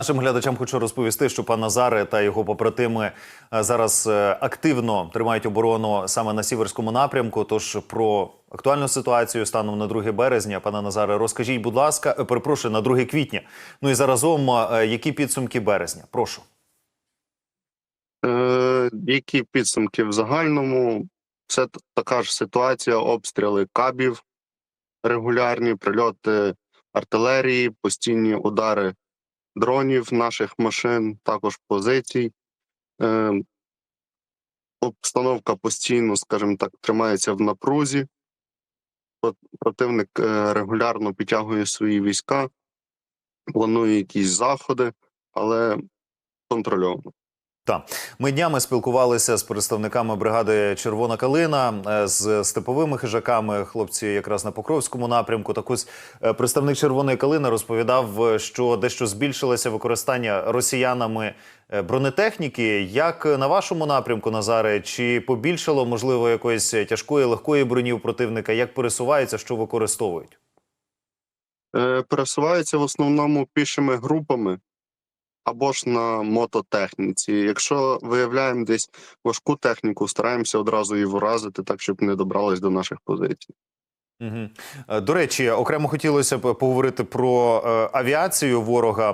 Нашим глядачам хочу розповісти, що пан Назаре та його побратими е, зараз е, активно тримають оборону саме на сіверському напрямку. Тож про актуальну ситуацію станом на 2 березня, пане Назаре, розкажіть, будь ласка, е, перепрошую, на 2 квітня. Ну і заразом, які підсумки березня? Прошу. Е, які підсумки в загальному? Це така ж ситуація: обстріли кабів, регулярні прильоти артилерії, постійні удари дронів наших машин, також позицій. Е, обстановка постійно, скажімо так, тримається в напрузі. Противник е, регулярно підтягує свої війська, планує якісь заходи, але контрольовано. Так, ми днями спілкувалися з представниками бригади Червона калина е, з степовими хижаками. Хлопці якраз на Покровському напрямку. Так ось е, представник Червоної калини розповідав, що дещо збільшилося використання росіянами е, бронетехніки. Як на вашому напрямку, Назаре, чи побільшало можливо якоїсь тяжкої легкої броні у противника? Як пересуваються, що використовують? Пересуваються в основному пішими групами або ж на мототехніці. Якщо виявляємо десь важку техніку, стараємося одразу її вразити, так щоб не добрались до наших позицій. Угу. До речі, окремо хотілося б поговорити про е, авіацію ворога.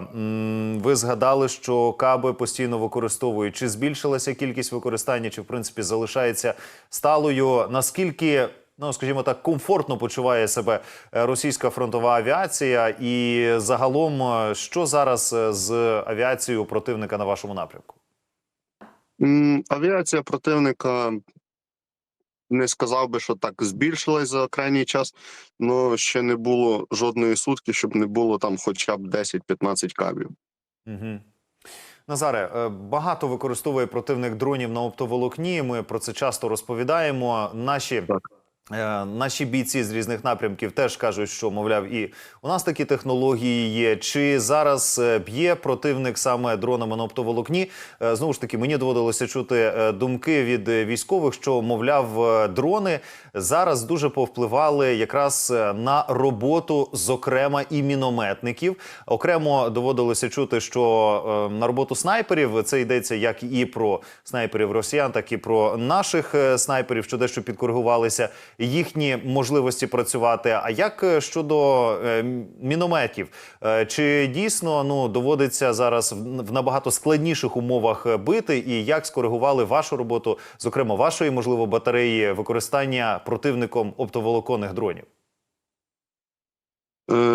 Ви згадали, що каби постійно використовують. Чи збільшилася кількість використання, чи в принципі залишається сталою? Наскільки, ну скажімо так, комфортно почуває себе е, російська фронтова авіація? І загалом, е, що зараз е, з авіацією противника на вашому напрямку? Авіація противника не сказав би, що так збільшилась за крайній час, але ще не було жодної сутки, щоб не було там хоча б 10-15 кабів. Угу. Назаре, багато використовує противник дронів на оптоволокні. Ми про це часто розповідаємо. Наші Так. Е, Наші бійці з різних напрямків теж кажуть, що мовляв, і у нас такі технології є. Чи зараз е, б'є противник саме дронами на оптоволокні? Е, Знову ж таки, мені доводилося чути думки від військових, що мовляв, дрони зараз дуже повпливали якраз на роботу, зокрема і мінометників. Окремо доводилося чути, що на роботу снайперів це йдеться як і про снайперів росіян, так і про наших снайперів, що дещо підкоригувалися їхні можливості працювати. А як е, щодо е, мінометів? Е, Чи дійсно ну доводиться зараз в набагато складніших умовах бити? І як скоригували вашу роботу, зокрема вашої можливо батареї використання противником оптоволоконних дронів?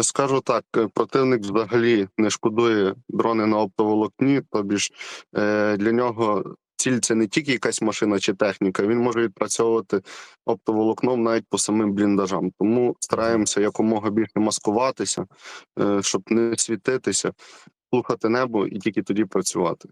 Скажу так, противник взагалі не шкодує дрони на оптоволокні, тобі ж для нього ціль це не тільки якась машина чи техніка, він може відпрацьовувати оптоволокном навіть по самим бліндажам. Тому стараємося якомога більше маскуватися, е, щоб не світитися, слухати небо і тільки тоді працювати.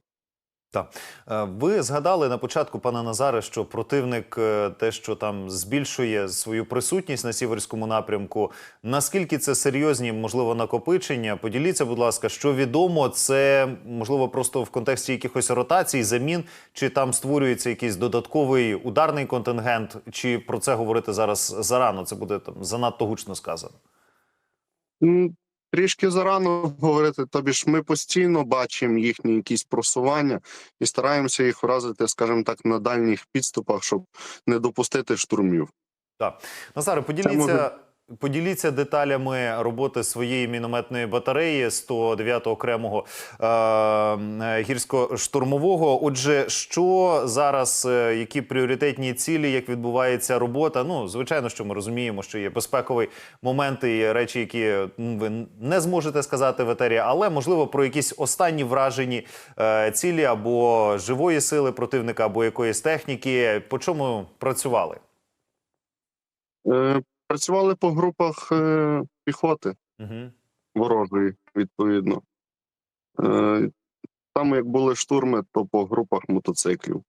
Так, Е, ви згадали на початку, пане Назаре, що противник е, те, що там збільшує свою присутність на сіверському напрямку. Наскільки це серйозні, можливо, накопичення? Поділіться, будь ласка, що відомо, це можливо просто в контексті якихось ротацій, замін, чи там створюється якийсь додатковий ударний контингент, чи про це говорити зараз зарано? Це буде там занадто гучно сказано. Трішки зарано говорити, тобі ж ми постійно бачимо їхні якісь просування і стараємося їх вразити, скажімо так, на дальніх підступах, щоб не допустити штурмів. Так, Назаре, поділіться. Поділіться деталями роботи своєї мінометної батареї 109-го окремого е, е, гірсько-штурмового. Отже, що зараз, е, які пріоритетні цілі, як відбувається робота? Ну, звичайно, що ми розуміємо, що є безпековий момент і речі, які ви не зможете сказати в етері, але можливо про якісь останні вражені е, цілі або живої сили противника, або якоїсь техніки. По чому працювали? Працювали по групах е, піхоти Угу. ворожої, відповідно. Е, Там, як були штурми, то по групах мотоциклів.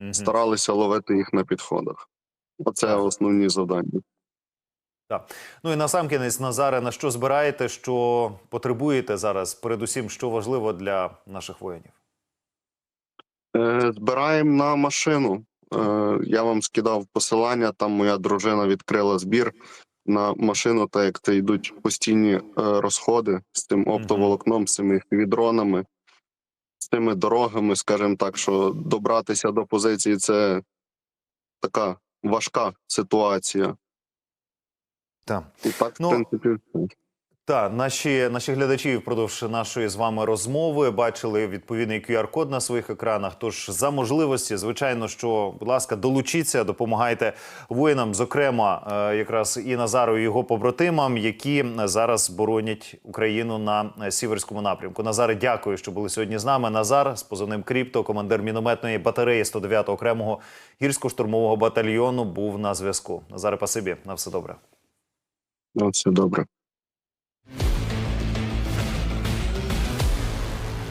Угу. Старалися ловити їх на підходах. Оце Так. основні завдання. Ну і насамкінець, Назаре, на що збираєте, що потребуєте зараз? Передусім, що важливо для наших воїнів? Е, Збираємо на машину. Е, Я вам скидав посилання. Там моя дружина відкрила збір на машину, так як це йдуть постійні е, розходи з цим оптоволокном, з цими дронами, з цими дорогами, скажімо так, що добратися до позиції це така важка ситуація. Так. І так, Ну, в принципі, Так, наші, наші глядачі впродовж нашої з вами розмови бачили відповідний QR-код на своїх екранах. Тож за можливості, звичайно, що, будь ласка, долучіться, допомагайте воїнам, зокрема, е, якраз і Назару, і його побратимам, які зараз боронять Україну на е, сіверському напрямку. Назаре, дякую, що були сьогодні з нами. Назар з позивним Кріпто, командир мінометної батареї 109-го окремого гірсько-штурмового батальйону, був на зв'язку. Назаре, пасибі, на все добре. Ну, все добре.